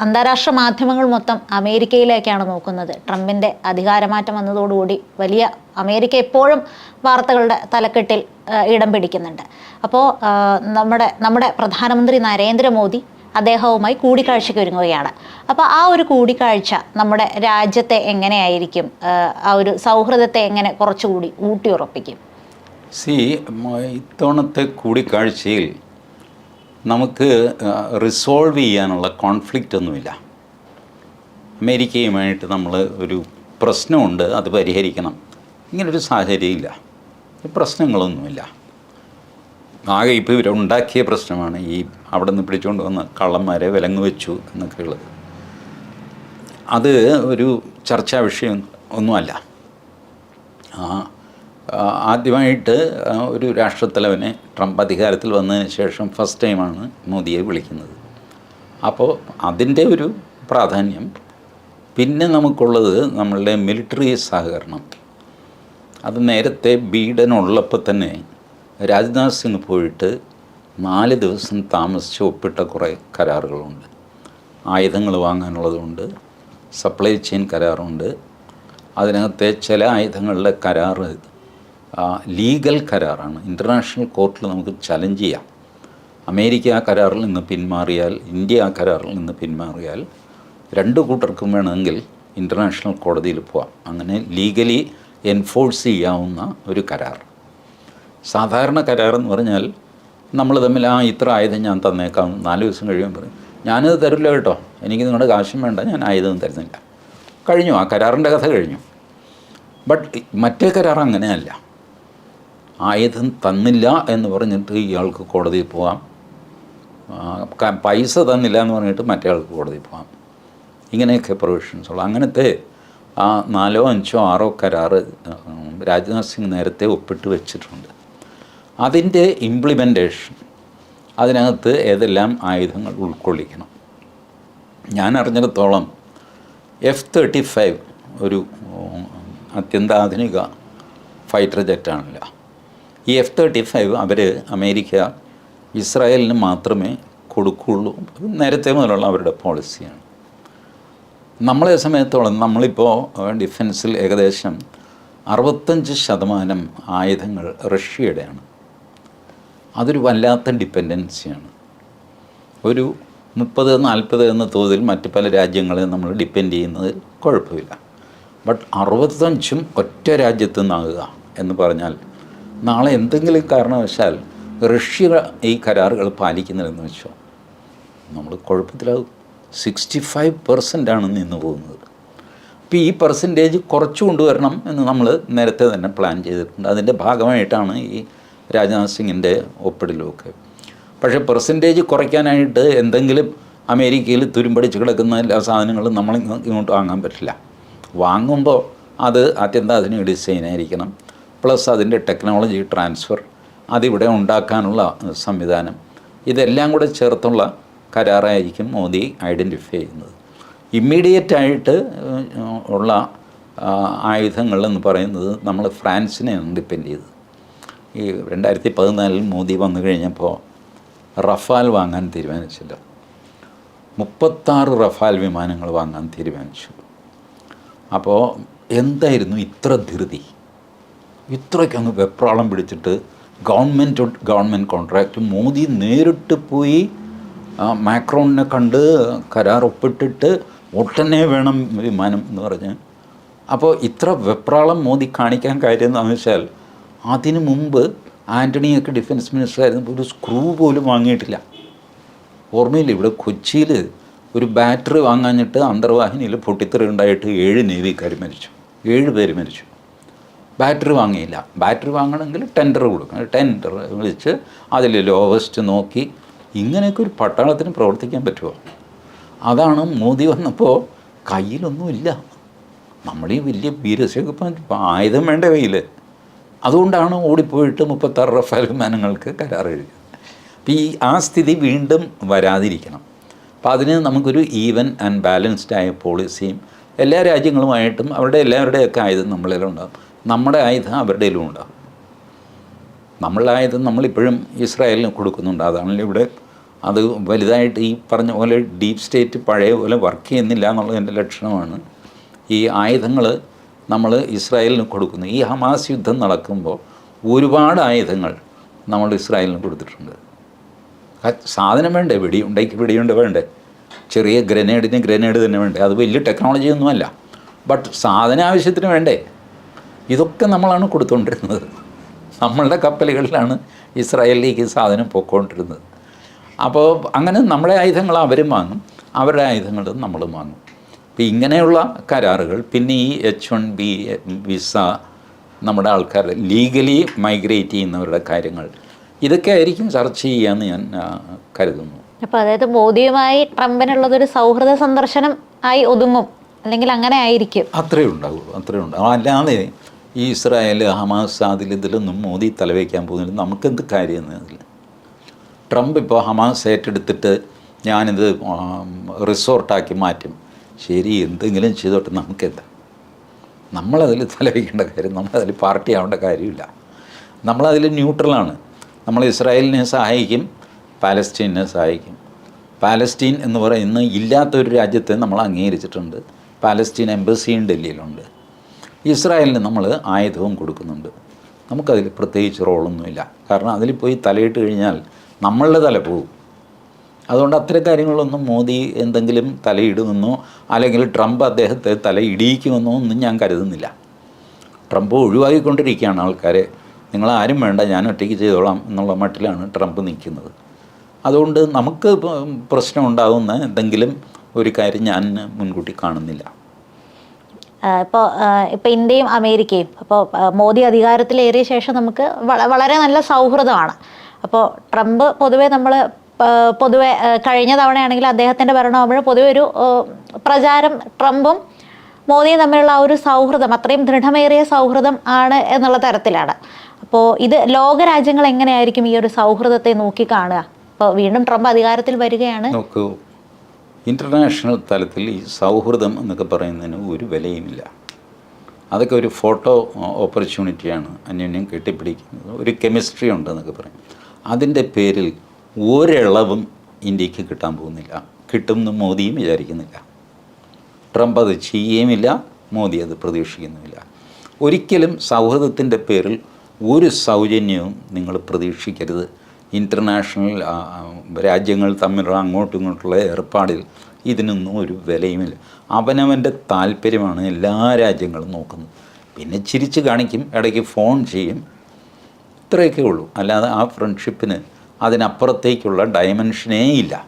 അന്താരാഷ്ട്ര മാധ്യമങ്ങൾ മൊത്തം അമേരിക്കയിലേക്കാണ് നോക്കുന്നത്. ട്രംപിന്റെ അധികാരമാറ്റം വന്നതോടുകൂടി വലിയ അമേരിക്ക എപ്പോഴും വാർത്തകളുടെ തലക്കെട്ടിൽ ഇടം പിടിക്കുന്നുണ്ട്. അപ്പോൾ നമ്മുടെ നമ്മുടെ പ്രധാനമന്ത്രി നരേന്ദ്രമോദി അദ്ദേഹവുമായി കൂടിക്കാഴ്ചയ്ക്ക് ഒരുങ്ങുകയാണ്. അപ്പോൾ ആ ഒരു കൂടിക്കാഴ്ച നമ്മുടെ രാജ്യത്തെ എങ്ങനെയായിരിക്കും? ആ, ഒരു സൗഹൃദത്തെ എങ്ങനെ കുറച്ചുകൂടി ഊട്ടിയുറപ്പിക്കും? സി ഇത്തവണത്തെ കൂടിക്കാഴ്ചയിൽ നമുക്ക് റിസോൾവ് ചെയ്യാനുള്ള കോൺഫ്ലിക്റ്റ് ഒന്നുമില്ല. അമേരിക്കയുമായിട്ട് നമ്മൾ ഒരു പ്രശ്നമുണ്ട് അത് പരിഹരിക്കണം. ഇങ്ങനൊരു സാഹചര്യമില്ല. പ്രശ്നങ്ങളൊന്നുമില്ല. ആകെ ഇപ്പോൾ ഇവരുണ്ടാക്കിയ പ്രശ്നമാണ് ഈ അവിടെ നിന്ന് പിടിച്ചുകൊണ്ട് വന്ന കള്ളന്മാരെ വിലങ്ങ് വെച്ചു എന്നൊക്കെ ഉള്ളത്. അത് ഒരു ചർച്ചാ വിഷയം ഒന്നുമല്ല. ആ, ആദ്യമായിട്ട് ഒരു രാഷ്ട്രത്തലവനെ ട്രംപ് അധികാരത്തിൽ വന്നതിന് ശേഷം ഫസ്റ്റ് ടൈമാണ് മോദിയെ വിളിക്കുന്നത്. അപ്പോൾ അതിന്റെ ഒരു പ്രാധാന്യം. പിന്നെ നമുക്കുള്ളത് നമ്മളുടെ മിലിറ്ററി സഹകരണം. അത് നേരത്തെ ബീഡൻ ഉള്ളപ്പോൾ തന്നെ രാജ്നാഥ് സിംഗ് പോയിട്ട് നാല് ദിവസം താമസിച്ച് ഒപ്പിട്ട കുറേ കരാറുകളുണ്ട്. ആയുധങ്ങൾ വാങ്ങാനുള്ളതുണ്ട് സപ്ലൈ ചെയിൻ കരാറുണ്ട്. അതിനകത്തെ ചില ആയുധങ്ങളുടെ കരാറ് ലീഗൽ കരാറാണ്. ഇന്റർനാഷണൽ കോർട്ടിൽ നമുക്ക് ചലഞ്ച് ചെയ്യാം. അമേരിക്ക ആ കരാറിൽ നിന്ന് പിന്മാറിയാൽ ഇന്ത്യ ആ കരാറിൽ നിന്ന് പിന്മാറിയാൽ രണ്ട് കൂട്ടർക്കും വേണമെങ്കിൽ ഇന്റർനാഷണൽ കോടതിയിൽ പോവാം. അങ്ങനെ ലീഗലി എൻഫോഴ്സ് ചെയ്യാവുന്ന ഒരു കരാർ. സാധാരണ കരാർ എന്ന് പറഞ്ഞാൽ നമ്മൾ തമ്മിൽ ആ ഇത്ര ആയുധം ഞാൻ തന്നേക്കാം. നാല് ദിവസം കഴിയുമ്പോൾ പറയും ഞാനത് തരില്ല കേട്ടോ. എനിക്ക് നിങ്ങളുടെ കാശും വേണ്ട. ഞാൻ ആയുധം തരുന്നില്ല. കഴിഞ്ഞു. ആ കരാറിന്റെ കഥ കഴിഞ്ഞു. ബട്ട് മറ്റേ കരാർ അങ്ങനെയല്ല. ആയുധം തന്നില്ല എന്ന് പറഞ്ഞിട്ട് ഇയാൾക്ക് കോടതിയിൽ പോകാം പൈസ തന്നില്ല എന്ന് പറഞ്ഞിട്ട് മറ്റേ ആൾക്ക് കോടതിയിൽ പോകാം ഇങ്ങനെയൊക്കെ പ്രൊവിഷൻസ് ഉള്ളു. അങ്ങനത്തെ ആ നാലോ അഞ്ചോ ആറോ കരാറ് രാജ്നാഥ് സിംഗ് നേരത്തെ ഒപ്പിട്ട് വെച്ചിട്ടുണ്ട്. അതിന്റെ ഇംപ്ലിമെന്റേഷൻ അതിനകത്ത് ഏതെല്ലാം ആയുധങ്ങൾ ഉൾക്കൊള്ളിക്കണം. ഞാൻ അറിഞ്ഞിടത്തോളം എഫ് തേർട്ടി ഫൈവ് ഒരു അത്യന്താധുനിക ഫൈറ്റർ ജെറ്റാണല്ലോ. ഈ എഫ് തേർട്ടി ഫൈവ് അവർ അമേരിക്ക ഇസ്രായേലിന് മാത്രമേ കൊടുക്കുകയുള്ളൂ. അത് നേരത്തെ മുതലുള്ള അവരുടെ പോളിസിയാണ്. നമ്മളെ സമയത്തോളം നമ്മളിപ്പോൾ ഡിഫൻസിൽ ഏകദേശം അറുപത്തഞ്ച് ശതമാനം ആയുധങ്ങൾ റഷ്യയുടെയാണ്. അതൊരു വല്ലാത്ത ഡിപ്പെൻഡൻസിയാണ്. ഒരു മുപ്പത് നാൽപ്പത് എന്ന തോതിൽ മറ്റ് പല രാജ്യങ്ങളെ നമ്മൾ ഡിപ്പെൻഡ് ചെയ്യുന്നത് കുഴപ്പമില്ല. ബട്ട് അറുപത്തഞ്ചും ഒറ്റ രാജ്യത്തു നിന്നാകുക എന്ന് പറഞ്ഞാൽ നാളെ എന്തെങ്കിലും കാരണവശാൽ റഷ്യ ഈ കരാറുകൾ പാലിക്കുന്നില്ലെന്ന് വെച്ചോ? നമ്മൾ കുഴപ്പത്തിലാകും സിക്സ്റ്റി ഫൈവ് പെർസെന്റ് ആണ് നിന്ന് പോകുന്നത്. അപ്പോൾ ഈ പെർസെന്റേജ് കുറച്ചു കൊണ്ടുവരണം എന്ന് നമ്മൾ നേരത്തെ തന്നെ പ്ലാൻ ചെയ്തിട്ടുണ്ട്. അതിന്റെ ഭാഗമായിട്ടാണ് ഈ രാജ്നാഥ് സിംഗിന്റെ ഒപ്പിടലുമൊക്കെ. പക്ഷേ പെർസെന്റേജ് കുറയ്ക്കാനായിട്ട് എന്തെങ്കിലും അമേരിക്കയിൽ തുരുമ്പടിച്ച് കിടക്കുന്ന എല്ലാ സാധനങ്ങളും നമ്മൾ ഇങ്ങോട്ട് വാങ്ങാൻ പറ്റില്ല. വാങ്ങുമ്പോൾ അത് അത്യന്താധുനിക ഡിസൈൻ ആയിരിക്കണം. പ്ലസ് അതിന്റെ ടെക്നോളജി ട്രാൻസ്ഫർ അതിവിടെ ഉണ്ടാക്കാനുള്ള സംവിധാനം. ഇതെല്ലാം കൂടെ ചേർത്തുള്ള കരാറായിരിക്കും മോദി ഐഡന്റിഫൈ ചെയ്യുന്നത്. ഇമ്മീഡിയറ്റ് ആയിട്ട് ഉള്ള ആയുധങ്ങളെന്ന് പറയുന്നത് നമ്മൾ ഫ്രാൻസിനെയാണ് ഡിപ്പെൻഡ് ചെയ്തത്. ഈ രണ്ടായിരത്തി പതിനാലിൽ മോദി വന്നു കഴിഞ്ഞപ്പോൾ റഫാൽ വാങ്ങാൻ തീരുമാനിച്ചില്ല. മുപ്പത്താറ് റഫാൽ വിമാനങ്ങൾ വാങ്ങാൻ തീരുമാനിച്ചു. അപ്പോൾ എന്തായിരുന്നു ഇത്ര ധൃതി? ഇത്രയ്ക്കങ്ങ് വെപ്രാളം പിടിച്ചിട്ട് ഗവൺമെന്റ് ഗവൺമെന്റ് കോൺട്രാക്റ്റ് മോദി നേരിട്ട് പോയി മാക്രോണിനെ കണ്ട് കരാർ ഒപ്പിട്ടിട്ട് ഒട്ടനെ വേണം വിമാനം എന്ന് പറഞ്ഞ്. അപ്പോൾ ഇത്ര വെപ്രാളം മോദി കാണിക്കാൻ കാര്യം എന്താണെന്ന് വെച്ചാൽ അതിനു മുമ്പ് ആന്റണിയൊക്കെ ഡിഫൻസ് മിനിസ്റ്റർ ആയിരുന്നു ഒരു സ്ക്രൂ പോലും വാങ്ങിയിട്ടില്ല. ഓർമ്മയില്ല ഇവിടെ കൊച്ചിയിൽ ഒരു ബാറ്ററി വാങ്ങാഞ്ഞിട്ട് അന്തർവാഹിനിയിൽ പൊട്ടിത്തെറി ഉണ്ടായിട്ട് ഏഴ് നേവിക്കാർ മരിച്ചു. ഏഴ് പേര് മരിച്ചു. ബാറ്ററി വാങ്ങിയില്ല. ബാറ്ററി വാങ്ങണമെങ്കിൽ ടെൻഡർ കൊടുക്കണം. ടെൻഡർ വിളിച്ച് അതിൽ ലോവസ്റ്റ് നോക്കി ഇങ്ങനെയൊക്കെ ഒരു പട്ടാളത്തിന് പ്രവർത്തിക്കാൻ പറ്റുമോ? അതാണ് മോദി വന്നപ്പോൾ കയ്യിലൊന്നുമില്ല. നമ്മൾ ഈ വലിയ വീരശേഖപ്പം ആയുധം വേണ്ട കയ്യിൽ അതുകൊണ്ടാണ് ഓടിപ്പോയിട്ട് മുപ്പത്താറ് റഫാൽ വിമാനങ്ങൾക്ക് കരാർ എഴുതിയത്. അപ്പോൾ ഈ ആ സ്ഥിതി വീണ്ടും വരാതിരിക്കണം. അപ്പോൾ അതിന് നമുക്കൊരു ഈവൻ ആൻഡ് ബാലൻസ്ഡ് ആയ പോളിസിയും എല്ലാ രാജ്യങ്ങളുമായിട്ടും അവരുടെ എല്ലാവരുടെയൊക്കെ ആയുധം നമ്മളെല്ലാം ഉണ്ടാകും നമ്മുടെ ആയുധം അവരുടെയിലും ഉണ്ടാകും നമ്മളുടെ ആയുധം നമ്മളിപ്പോഴും ഇസ്രായേലിന് കൊടുക്കുന്നുണ്ട്. അതാണല്ലോ ഇവിടെ അത് വലുതായിട്ട് ഈ പറഞ്ഞ പോലെ ഡീപ്പ് സ്റ്റേറ്റ് പഴയ പോലെ വർക്ക് ചെയ്യുന്നില്ല എന്നുള്ളതിന്റെ ലക്ഷണമാണ്. ഈ ആയുധങ്ങൾ നമ്മൾ ഇസ്രായേലിന് കൊടുക്കുന്നു. ഈ ഹമാസ് യുദ്ധം നടക്കുമ്പോൾ ഒരുപാട് ആയുധങ്ങൾ നമ്മൾ ഇസ്രായേലിന് കൊടുത്തിട്ടുണ്ട്. സാധനം വേണ്ടേ? വെടിയുണ്ടയ്ക്ക് വെടിയുണ്ട് വേണ്ടേ? ചെറിയ ഗ്രനേഡിന് ഗ്രനേഡ് തന്നെ വേണ്ടേ? അത് വലിയ ടെക്നോളജി ഒന്നുമല്ല ബട്ട് സാധന ആവശ്യത്തിന് വേണ്ടേ? ഇതൊക്കെ നമ്മളാണ് കൊടുത്തുകൊണ്ടിരുന്നത് നമ്മളുടെ കപ്പലുകളിലാണ് ഇസ്രായേലിലേക്ക് ഈ സാധനം പോയിക്കൊണ്ടിരുന്നത് അപ്പോൾ അങ്ങനെ നമ്മളെ ആയുധങ്ങൾ അവരും വാങ്ങും അവരുടെ ആയുധങ്ങൾ നമ്മൾ വാങ്ങും. അപ്പോൾ ഇങ്ങനെയുള്ള കരാറുകൾ പിന്നെ ഈ എച്ച് വൺ ബി വിസ നമ്മുടെ ആൾക്കാർ ലീഗലി മൈഗ്രേറ്റ് ചെയ്യുന്നവരുടെ കാര്യങ്ങൾ ഇതൊക്കെ ആയിരിക്കും ചർച്ച ചെയ്യാമെന്ന് ഞാൻ കരുതുന്നു. അപ്പോൾ അതായത് മോദിയുമായി ട്രംപിനുള്ളതൊരു സൗഹൃദ സന്ദർശനം ആയി ഒതുങ്ങും അല്ലെങ്കിൽ അങ്ങനെ ആയിരിക്കും. അത്രേ ഉണ്ടാവുള്ളൂ അത്രേ ഉണ്ടാവും അല്ലാതെ ഈ ഇസ്രായേൽ ഹമാസ് അതിൽ ഇതിലൊന്നും മോദി തലവയ്ക്കാൻ പോകുന്നില്ല. നമുക്കെന്ത് കാര്യം അതിൽ ട്രംപ് ഇപ്പോൾ ഹമാസ് ഏറ്റെടുത്തിട്ട് ഞാനിത് റിസോർട്ടാക്കി മാറ്റും. ശരി എന്തെങ്കിലും ചെയ്തോട്ടെ നമുക്കെന്താ? നമ്മളതിൽ തലവയ്ക്കേണ്ട കാര്യം നമ്മളതിൽ പാർട്ടി ആവേണ്ട കാര്യമില്ല. നമ്മളതിൽ ന്യൂട്രലാണ് നമ്മൾ ഇസ്രായേലിനെ സഹായിക്കും പാലസ്റ്റീനെ സഹായിക്കും. പാലസ്റ്റീൻ എന്ന് പറയുന്ന ഇല്ലാത്തൊരു രാജ്യത്തെ നമ്മൾ അംഗീകരിച്ചിട്ടുണ്ട്. പാലസ്റ്റീൻ എംബസിയും ഡൽഹിയിലുണ്ട്. ഇസ്രായേലിന് നമ്മൾ ആയുധവും കൊടുക്കുന്നുണ്ട്. നമുക്കതിൽ പ്രത്യേകിച്ച് റോളൊന്നുമില്ല. കാരണം അതിൽ പോയി തലയിട്ട് കഴിഞ്ഞാൽ നമ്മളുടെ തല പോകും അതുകൊണ്ട് അത്തരം കാര്യങ്ങളൊന്നും മോദി എന്തെങ്കിലും തലയിടുമെന്നോ അല്ലെങ്കിൽ ട്രംപ് അദ്ദേഹത്തെ തല ഇടിയിക്കുമെന്നോ ഒന്നും ഞാൻ കരുതുന്നില്ല. ട്രംപ് ഒഴിവാക്കിക്കൊണ്ടിരിക്കുകയാണ് ആൾക്കാരെ. നിങ്ങൾ ആരും വേണ്ട ഞാൻ ഒറ്റയ്ക്ക് ചെയ്തോളാം എന്നുള്ള മട്ടിലാണ് ട്രംപ് നിൽക്കുന്നത്. അതുകൊണ്ട് നമുക്ക് പ്രശ്നമുണ്ടാകുന്ന എന്തെങ്കിലും ഒരു കാര്യം ഞാൻ മുൻകൂട്ടി കാണുന്നില്ല. ഇപ്പോൾ ഇപ്പോൾ ഇന്ത്യയും അമേരിക്കയും അപ്പോൾ മോദി അധികാരത്തിലേറിയ ശേഷം നമുക്ക് വളരെ നല്ല സൗഹൃദമാണ്. അപ്പോൾ ട്രംപ് പൊതുവെ നമ്മൾ പൊതുവെ കഴിഞ്ഞ തവണയാണെങ്കിൽ അദ്ദേഹത്തിന്റെ ഭരണമാകുമ്പോൾ പൊതുവെ ഒരു പ്രചാരം ട്രംപും മോദിയും തമ്മിലുള്ള ആ ഒരു സൗഹൃദം അത്രയും ദൃഢമേറിയ സൗഹൃദം ആണ് എന്നുള്ള തരത്തിലാണ്. അപ്പോൾ ഇത് ലോകരാജ്യങ്ങൾ എങ്ങനെയായിരിക്കും ഈ ഒരു സൗഹൃദത്തെ നോക്കിക്കാണുക അപ്പോൾ വീണ്ടും ട്രംപ് അധികാരത്തിൽ വരികയാണ്. നോക്കൂ ഇന്റർനാഷണൽ തലത്തിൽ ഈ സൗഹൃദം എന്നൊക്കെ പറയുന്നതിന് ഒരു വിലയുമില്ല. അതൊക്കെ ഒരു ഫോട്ടോ ഓപ്പർച്യൂണിറ്റിയാണ് അന്യോന്യം കെട്ടിപ്പിടിക്കുന്നത്. ഒരു കെമിസ്ട്രി ഉണ്ടെന്നൊക്കെ പറയും. അതിന്റെ പേരിൽ ഒരിളവും ഇന്ത്യയ്ക്ക് കിട്ടാൻ പോകുന്നില്ല. കിട്ടുമെന്ന് മോദിയും വിചാരിക്കുന്നില്ല. ട്രംപ് അത് ചെയ്യുകയുമില്ല മോദി അത് പ്രതീക്ഷിക്കുന്നുമില്ല. ഒരിക്കലും സൗഹൃദത്തിന്റെ പേരിൽ ഒരു സൗജന്യവും നിങ്ങൾ പ്രതീക്ഷിക്കരുത്. ഇന്റർനാഷണൽ രാജ്യങ്ങൾ തമ്മിലുള്ള അങ്ങോട്ടും ഇങ്ങോട്ടുള്ള ഏർപ്പാടിൽ ഇതിനൊന്നും ഒരു വിലയുമില്ല. അവനവന്റെ താല്പര്യമാണ് എല്ലാ രാജ്യങ്ങളും നോക്കുന്നത്. പിന്നെ ചിരിച്ച് കാണിക്കും ഇടയ്ക്ക് ഫോൺ ചെയ്യും. ഇത്രയൊക്കെ ഉള്ളൂ. അല്ലാതെ ആ ഫ്രണ്ട്ഷിപ്പിന് അതിനപ്പുറത്തേക്കുള്ള ഡയമെൻഷനേ ഇല്ല.